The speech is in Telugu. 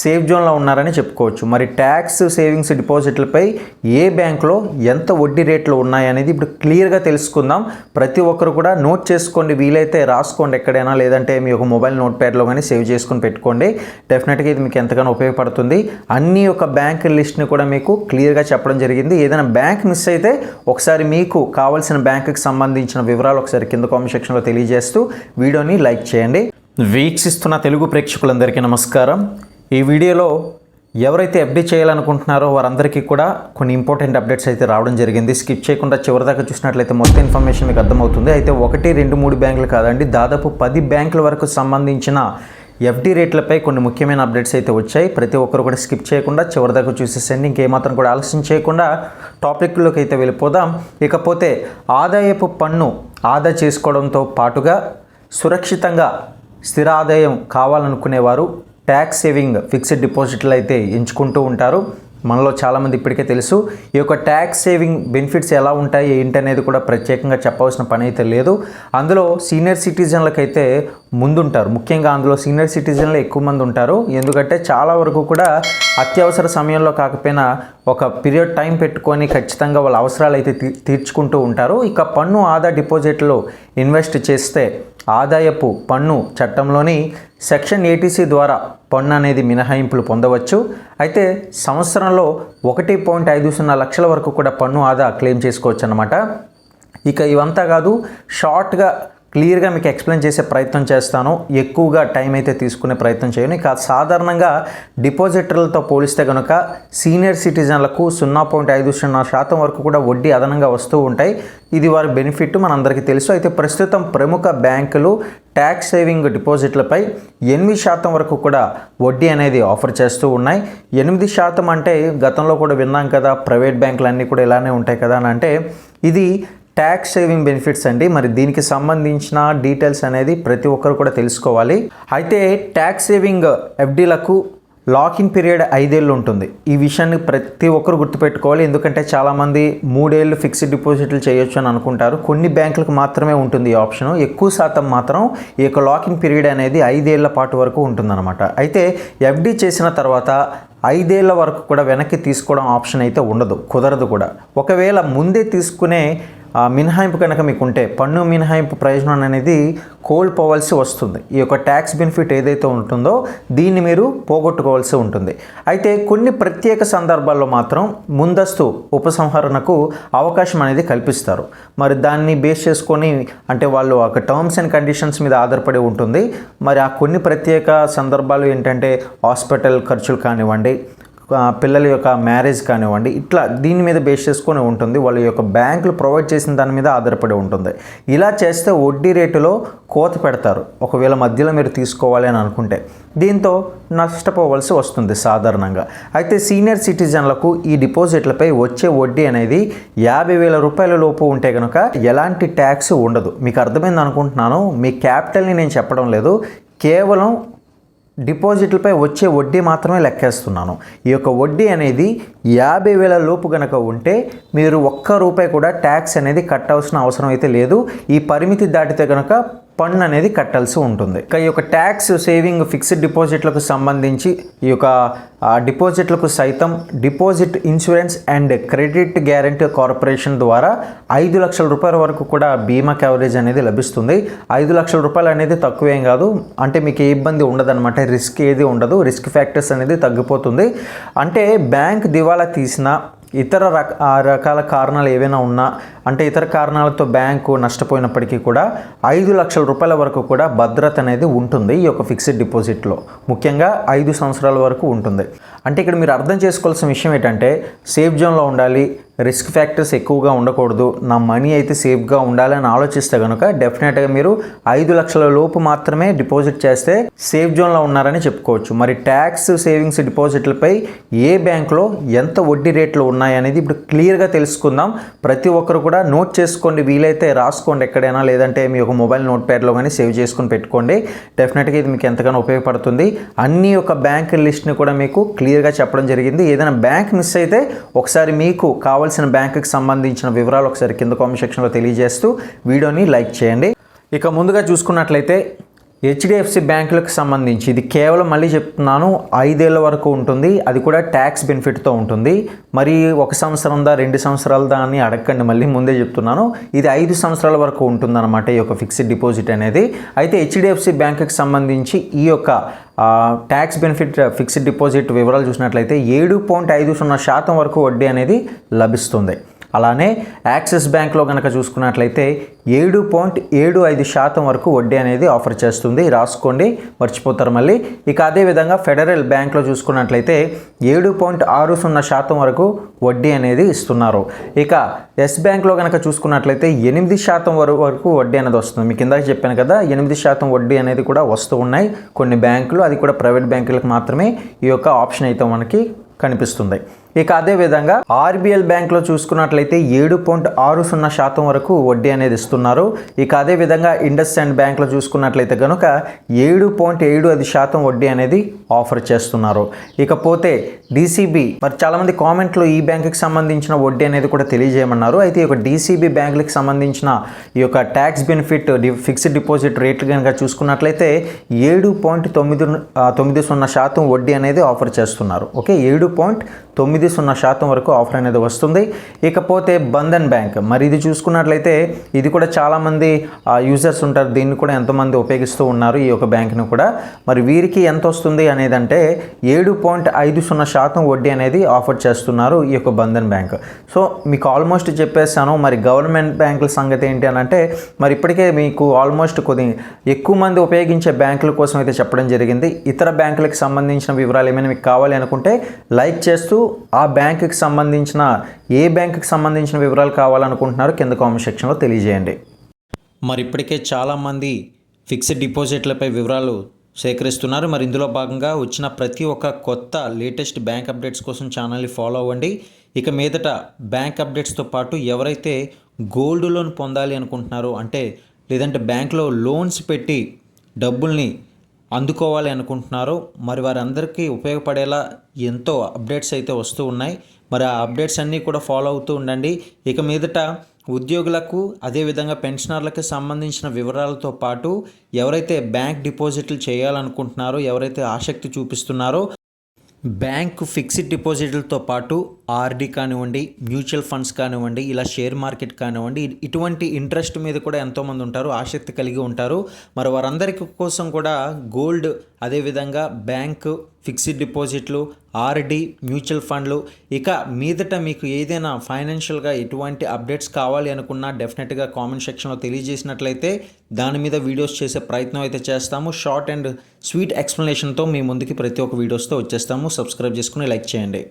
సేఫ్ జోన్లో ఉన్నారని చెప్పుకోవచ్చు. మరి ట్యాక్స్ సేవింగ్స్ డిపాజిట్లపై ఏ బ్యాంకులో ఎంత వడ్డీ రేట్లు ఉన్నాయనేది ఇప్పుడు క్లియర్గా తెలుసుకుందాం. ప్రతి ఒక్కరు కూడా నోట్ చేసుకోండి వీలైతే రాసుకోండి ఎక్కడైనా లేదంటే మీ ఒక మొబైల్ నోట్ ప్యాడ్లో కానీ సేవ్ చేసుకొని పెట్టుకోండి. డెఫినెట్గా ఇది మీకు ఎంతగానో ఉపయోగపడుతుంది. అన్ని ఒక బ్యాంక్ లిస్ట్ని కూడా మీకు క్లియర్గా చెప్పడం జరిగింది. ఏదైనా బ్యాంక్ మిస్ అయితే ఒకసారి మీకు కావాల్సిన బ్యాంకుకి సంబంధించిన వివరాలు ఒకసారి కింద కామెంట్ సెక్షన్లో తెలియజేస్తూ వీడియోని లైక్ చేయండి. వీక్షిస్తున్న తెలుగు ప్రేక్షకులందరికీ నమస్కారం. ఈ వీడియోలో ఎవరైతే ఎఫ్డీ చేయాలనుకుంటున్నారో వారందరికీ కూడా కొన్ని ఇంపార్టెంట్ అప్డేట్స్ అయితే రావడం జరిగింది. స్కిప్ చేయకుండా చివరిదాకా చూసినట్లయితే మొత్తం ఇన్ఫర్మేషన్ మీకు అర్థమవుతుంది. అయితే ఒకటి రెండు మూడు బ్యాంకులు కాదండి దాదాపు పది బ్యాంకుల వరకు సంబంధించిన ఎఫ్డీ రేట్లపై కొన్ని ముఖ్యమైన అప్డేట్స్ అయితే వచ్చాయి. ప్రతి ఒక్కరు కూడా స్కిప్ చేయకుండా చివరిదాకా చూసేసండి ఇంకేమాత్రం కూడా ఆలస్యం చేయకుండా టాపిక్లోకి అయితే వెళ్ళిపోదాం. ఇకపోతే ఆదాయపు పన్ను ఆదా చేసుకోవడంతో పాటుగా సురక్షితంగా స్థిర ఆదాయం కావాలనుకునేవారు ట్యాక్స్ సేవింగ్ ఫిక్స్డ్ డిపాజిట్లు అయితే ఎంచుకుంటూ ఉంటారు. మనలో చాలామంది ఇప్పటికే తెలుసు ఈ యొక్క ట్యాక్స్ సేవింగ్ బెనిఫిట్స్ ఎలా ఉంటాయి ఏంటి అనేది కూడా ప్రత్యేకంగా చెప్పవలసిన పని అయితే లేదు. అందులో సీనియర్ సిటిజన్లకైతే ముందుంటారు. ముఖ్యంగా అందులో సీనియర్ సిటిజన్లు ఎక్కువ మంది ఉంటారు. ఎందుకంటే చాలా వరకు కూడా అత్యవసర సమయంలో కాకపోయినా ఒక పీరియడ్ టైం పెట్టుకొని ఖచ్చితంగా వాళ్ళ అవసరాలు అయితే తీ- తీర్చుకుంటూ ఉంటారు. ఇక పన్ను ఆదా డిపాజిట్లో ఇన్వెస్ట్ చేస్తే ఆదాయపు పన్ను చట్టంలోని సెక్షన్ ఏటీసీ ద్వారా పన్ను అనేది మినహాయింపులు పొందవచ్చు. అయితే సంవత్సరంలో ఒకటి పాయింట్ ఐదు సున్నా లక్షల వరకు కూడా పన్ను ఆదా క్లెయిమ్ చేసుకోవచ్చు అనమాట ఇక ఇవంతా కాదు షార్ట్గా క్లియర్గా మీకు ఎక్స్ప్లెయిన్ చేసే ప్రయత్నం చేస్తాను. ఎక్కువగా టైం అయితే తీసుకునే ప్రయత్నం చేయను. ఇక సాధారణంగా డిపాజిటర్లతో పోలిస్తే కనుక సీనియర్ సిటిజన్లకు సున్నా పాయింట్ ఐదు సున్నా శాతం వరకు కూడా వడ్డీ అదనంగా వస్తూ ఉంటాయి. ఇది వారి బెనిఫిట్ మనందరికీ తెలుసు. అయితే ప్రస్తుతం ప్రముఖ బ్యాంకులు ట్యాక్స్ సేవింగ్ డిపాజిట్లపై ఎనిమిది శాతం వరకు కూడా వడ్డీ అనేది ఆఫర్ చేస్తూ ఉన్నాయి. ఎనిమిది శాతం అంటే గతంలో కూడా విన్నాం కదా ప్రైవేట్ బ్యాంకులు అన్నీ కూడా ఇలానే ఉంటాయి కదా అని అంటే ఇది ట్యాక్స్ సేవింగ్ బెనిఫిట్స్ అండి. మరి దీనికి సంబంధించిన డీటెయిల్స్ అనేది ప్రతి ఒక్కరు కూడా తెలుసుకోవాలి. అయితే ట్యాక్స్ సేవింగ్ ఎఫ్డీలకు లాకిన్ పీరియడ్ ఐదేళ్ళు ఉంటుంది. ఈ విషయాన్ని ప్రతి ఒక్కరు గుర్తుపెట్టుకోవాలి. ఎందుకంటే చాలామంది మూడేళ్ళు ఫిక్స్డ్ డిపాజిట్లు చేయొచ్చు అని అనుకుంటారు. కొన్ని బ్యాంకులకు మాత్రమే ఉంటుంది ఈ ఆప్షన్. ఎక్కువ శాతం మాత్రం ఈ యొక్క లాకిన్ పీరియడ్ అనేది ఐదేళ్ళ పాటు వరకు ఉంటుందన్నమాట. అయితే ఎఫ్డీ చేసిన తర్వాత ఐదేళ్ళ వరకు కూడా వెనక్కి తీసుకోవడం ఆప్షన్ అయితే ఉండదు. కుదరదు కూడా. ఒకవేళ ముందే తీసుకునే మినహాయింపు కనుక మీకు ఉంటే పన్ను మినహాయింపు ప్రయోజనం అనేది కోల్పోవలసి వస్తుంది. ఈ యొక్క ట్యాక్స్ బెనిఫిట్ ఏదైతే ఉంటుందో దీన్ని మీరు పోగొట్టుకోవాల్సి ఉంటుంది. అయితే కొన్ని ప్రత్యేక సందర్భాల్లో మాత్రం ముందస్తు ఉపసంహరణకు అవకాశం అనేది కల్పిస్తారు. మరి దాన్ని బేస్ చేసుకొని అంటే వాళ్ళు ఒక టర్మ్స్ అండ్ కండిషన్స్ మీద ఆధారపడి ఉంటుంది. మరి ఆ కొన్ని ప్రత్యేక సందర్భాలు ఏంటంటే హాస్పిటల్ ఖర్చులు కానివ్వండి పిల్లల యొక్క మ్యారేజ్ కానివ్వండి ఇట్లా దీని మీద బేస్ చేసుకొని ఉంటుంది. వాళ్ళ యొక్క బ్యాంకులు ప్రొవైడ్ చేసిన దాని మీద ఆధారపడి ఉంటుంది. ఇలా చేస్తే వడ్డీ రేటులో కోత పెడతారు. ఒకవేళ మధ్యలో మీరు తీసుకోవాలి అని అనుకుంటే. దీంతో నష్టపోవలసి వస్తుంది సాధారణంగా. అయితే సీనియర్ సిటిజన్లకు ఈ డిపాజిట్లపై వచ్చే వడ్డీ అనేది యాభై వేల రూపాయల లోపు ఉంటే కనుక ఎలాంటి ట్యాక్స్ ఉండదు. మీకు అర్థమైంది అనుకుంటున్నాను. మీ క్యాపిటల్ని నేను చెప్పడం లేదు. కేవలం డిపాజిట్లపై వచ్చే వడ్డీ మాత్రమే లెక్కేస్తున్నాను. ఈ యొక్క వడ్డీ అనేది యాభై వేల లోపు గనక ఉంటే మీరు ఒక్క రూపాయి కూడా ట్యాక్స్ అనేది కట్టాల్సిన అవసరం అయితే లేదు. ఈ పరిమితి దాటితే కనుక పన్ను అనేది కట్టాల్సి ఉంటుంది. ఇక ఈ యొక్క ట్యాక్స్ సేవింగ్ ఫిక్స్డ్ డిపాజిట్లకు సంబంధించి ఈ యొక్క డిపాజిట్లకు సైతం deposit insurance and credit guarantee corporation ద్వారా ఐదు లక్షల రూపాయల వరకు కూడా బీమా కవరేజ్ అనేది లభిస్తుంది. ఐదు లక్షల రూపాయలు అనేది తక్కువేం కాదు. అంటే మీకు ఏ ఇబ్బంది ఉండదన్నమాట. రిస్క్ ఏది ఉండదు. రిస్క్ ఫ్యాక్టర్స్ అనేది తగ్గిపోతుంది. అంటే బ్యాంక్ దివాలా తీసిన ఇతర రక రకాల కారణాలు ఏవైనా ఉన్నా అంటే ఇతర కారణాలతో బ్యాంకు నష్టపోయినప్పటికీ కూడా ఐదు లక్షల రూపాయల వరకు కూడా భద్రత అనేది ఉంటుంది ఈ యొక్క ఫిక్స్డ్ డిపాజిట్లో. ముఖ్యంగా ఐదు సంవత్సరాల వరకు ఉంటుంది. అంటే ఇక్కడ మీరు అర్థం చేసుకోవాల్సిన విషయం ఏంటంటే సేఫ్ జోన్లో ఉండాలి రిస్క్ ఫ్యాక్టర్స్ ఎక్కువగా ఉండకూడదు. నా మనీ అయితే సేఫ్గా ఉండాలని ఆలోచిస్తే కనుక డెఫినెట్గా మీరు ఐదు లక్షల లోపు మాత్రమే డిపాజిట్ చేస్తే సేఫ్ జోన్లో ఉన్నారని చెప్పుకోవచ్చు. మరి ట్యాక్స్ సేవింగ్స్ డిపాజిట్లపై ఏ బ్యాంకులో ఎంత వడ్డీ రేట్లు ఉన్నాయనేది ఇప్పుడు క్లియర్గా తెలుసుకుందాం. ప్రతి ఒక్కరు కూడా నోట్ చేసుకోండి. వీలైతే రాసుకోండి ఎక్కడైనా లేదంటే మీ ఒక మొబైల్ నోట్ ప్యాడ్లో కానీ సేవ్ చేసుకొని పెట్టుకోండి. డెఫినెట్గా ఇది మీకు ఎంతగానో ఉపయోగపడుతుంది. అన్ని ఒక బ్యాంక్ లిస్ట్ని కూడా మీకు క్లియర్గా చెప్పడం జరిగింది. ఏదైనా బ్యాంక్ మిస్ అయితే ఒకసారి మీకు కావాల్సిన బ్యాంకుకి సంబంధించిన వివరాలు ఒకసారి కింద కామెంట్ సెక్షన్లో తెలియజేస్తూ వీడియోని లైక్ చేయండి. ఇక ముందుగా చూసుకున్నట్లయితే హెచ్డిఎఫ్సి బ్యాంకులకు సంబంధించి ఇది కేవలం మళ్ళీ చెప్తున్నాను ఐదేళ్ళ వరకు ఉంటుంది. అది కూడా ట్యాక్స్ బెనిఫిట్తో ఉంటుంది. మరి ఒక సంవత్సరం దా రెండు సంవత్సరాల దా అని అడగండి. మళ్ళీ ముందే చెప్తున్నాను. ఇది ఐదు సంవత్సరాల వరకు ఉంటుందన్నమాట ఈ యొక్క ఫిక్స్డ్ డిపాజిట్ అనేది. అయితే హెచ్డిఎఫ్సి బ్యాంకుకి సంబంధించి ఈ యొక్క ట్యాక్స్ బెనిఫిట్ ఫిక్స్డ్ డిపాజిట్ వివరాలు చూసినట్లయితే ఏడు పాయింట్ ఐదు సున్నా శాతం వరకు వడ్డీ అనేది లభిస్తుంది. అలానే యాక్సిస్ బ్యాంక్లో కనుక చూసుకున్నట్లయితే ఏడు పాయింట్ ఏడు ఐదు శాతం వరకు వడ్డీ అనేది ఆఫర్ చేస్తుంది. రాసుకోండి మర్చిపోతారు మళ్ళీ. ఇక అదేవిధంగా ఫెడరల్ బ్యాంక్లో చూసుకున్నట్లయితే ఏడు పాయింట్ ఆరు సున్నా శాతం వరకు వడ్డీ అనేది ఇస్తున్నారు. ఇక ఎస్ బ్యాంక్లో కనుక చూసుకున్నట్లయితే ఎనిమిది శాతం వరకు వరకు వడ్డీ అనేది వస్తుంది. మీకు ఇందాక చెప్పాను కదా ఎనిమిది శాతం వడ్డీ అనేది కూడా వస్తూ ఉన్నాయి కొన్ని బ్యాంకులు. అది కూడా ప్రైవేట్ బ్యాంకులకు మాత్రమే ఈ యొక్క ఆప్షన్ అయితే మనకి కనిపిస్తుంది. ఇక అదేవిధంగా ఆర్బిఎల్ బ్యాంక్లో చూసుకున్నట్లయితే ఏడు పాయింట్ ఆరు సున్నా శాతం వరకు వడ్డీ అనేది ఇస్తున్నారు. ఇక అదేవిధంగా ఇండస్ అండ్ బ్యాంక్లో చూసుకున్నట్లయితే కనుక ఏడు పాయింట్ ఏడు ఐదు శాతం వడ్డీ అనేది ఆఫర్ చేస్తున్నారు. ఇకపోతే డీసీబీ మరి చాలామంది కామెంట్లో ఈ బ్యాంకుకి సంబంధించిన వడ్డీ అనేది కూడా తెలియజేయమన్నారు. అయితే ఈ యొక్క డీసీబీ బ్యాంకులకు సంబంధించిన ఈ యొక్క ట్యాక్స్ బెనిఫిట్ ఫిక్స్డ్ డిపాజిట్ రేట్లు కనుక చూసుకున్నట్లయితే ఏడు పాయింట్ తొమ్మిది తొమ్మిది సున్నా శాతం వడ్డీ అనేది ఆఫర్ చేస్తున్నారు. ఓకే ఏడు పాయింట్ తొమ్మిది సున్నా శాతం వరకు ఆఫర్ అనేది వస్తుంది. ఇకపోతే బంధన్ బ్యాంక్ మరి ఇది చూసుకున్నట్లయితే ఇది కూడా చాలామంది యూజర్స్ ఉంటారు. దీన్ని కూడా ఎంతోమంది ఉపయోగిస్తూ ఉన్నారు ఈ యొక్క బ్యాంక్ను కూడా. మరి వీరికి ఎంత వస్తుంది అనేది అంటే ఏడు పాయింట్ ఐదు సున్నా శాతం వడ్డీ అనేది ఆఫర్ చేస్తున్నారు ఈ యొక్క బంధన్ బ్యాంక్. సో మీకు ఆల్మోస్ట్ చెప్పేస్తాను మరి గవర్నమెంట్ బ్యాంకుల సంగతి ఏంటి అని అంటే మరి ఇప్పటికే మీకు ఆల్మోస్ట్ కొద్ది ఎక్కువ మంది ఉపయోగించే బ్యాంకుల కోసం అయితే చెప్పడం జరిగింది. ఇతర బ్యాంకులకు సంబంధించిన వివరాలు ఏమైనా మీకు కావాలి అనుకుంటే లైక్ చేస్తూ ఆ బ్యాంకుకి సంబంధించిన ఏ బ్యాంకుకి సంబంధించిన వివరాలు కావాలనుకుంటున్నారో కింద కామెంట్ సెక్షన్లో తెలియజేయండి. మరి ఇప్పటికే చాలామంది ఫిక్స్డ్ డిపాజిట్లపై వివరాలు సేకరిస్తున్నారు. మరి ఇందులో భాగంగా వచ్చిన ప్రతి ఒక్క కొత్త లేటెస్ట్ బ్యాంక్ అప్డేట్స్ కోసం ఛానల్ని ఫాలో అవ్వండి. ఇక మీదట బ్యాంక్ అప్డేట్స్తో పాటు ఎవరైతే గోల్డ్ లోన్ పొందాలి అనుకుంటున్నారో అంటే లేదంటే బ్యాంక్లో లోన్స్ పెట్టి డబ్బుల్ని అందుకోవాలి అనుకుంటున్నారో మరి వారందరికీ ఉపయోగపడేలా ఎంతో అప్డేట్స్ అయితే వస్తూ ఉన్నాయి. మరి ఆ అప్డేట్స్ అన్నీ కూడా ఫాలో అవుతూ ఉండండి. ఇక మీదట ఉద్యోగులకు అదేవిధంగా పెన్షనర్లకు సంబంధించిన వివరాలతో పాటు ఎవరైతే బ్యాంక్ డిపాజిట్లు చేయాలనుకుంటున్నారో ఎవరైతే ఆసక్తి చూపిస్తున్నారో బ్యాంకు ఫిక్స్డ్ డిపాజిట్లతో పాటు ఆర్డి కానివ్వండి మ్యూచువల్ ఫండ్స్ కానివ్వండి ఇలా షేర్ మార్కెట్ కానివ్వండి ఇటువంటి ఇంట్రెస్ట్ మీద కూడా ఎంతోమంది ఉంటారు ఆసక్తి కలిగి ఉంటారు. మరి వారందరికీ కోసం కూడా గోల్డ్ అదేవిధంగా బ్యాంకు ఫిక్స్డ్ డిపాజిట్లు ఆర్డి మ్యూచువల్ ఫండ్లు. ఇక మీదట మీకు ఏదైనా ఫైనాన్షియల్గా ఎటువంటి అప్డేట్స్ కావాలి అనుకున్నా డెఫినెట్గా కామెంట్ సెక్షన్లో తెలియజేసినట్లయితే దాని మీద వీడియోస్ చేసే ప్రయత్నం అయితే చేస్తాము. షార్ట్ అండ్ స్వీట్ ఎక్స్ప్లెనేషన్తో మీ ముందుకి ప్రతి ఒక్క వీడియోస్తో వచ్చేస్తాము. సబ్స్క్రైబ్ చేసుకుని లైక్ చేయండి.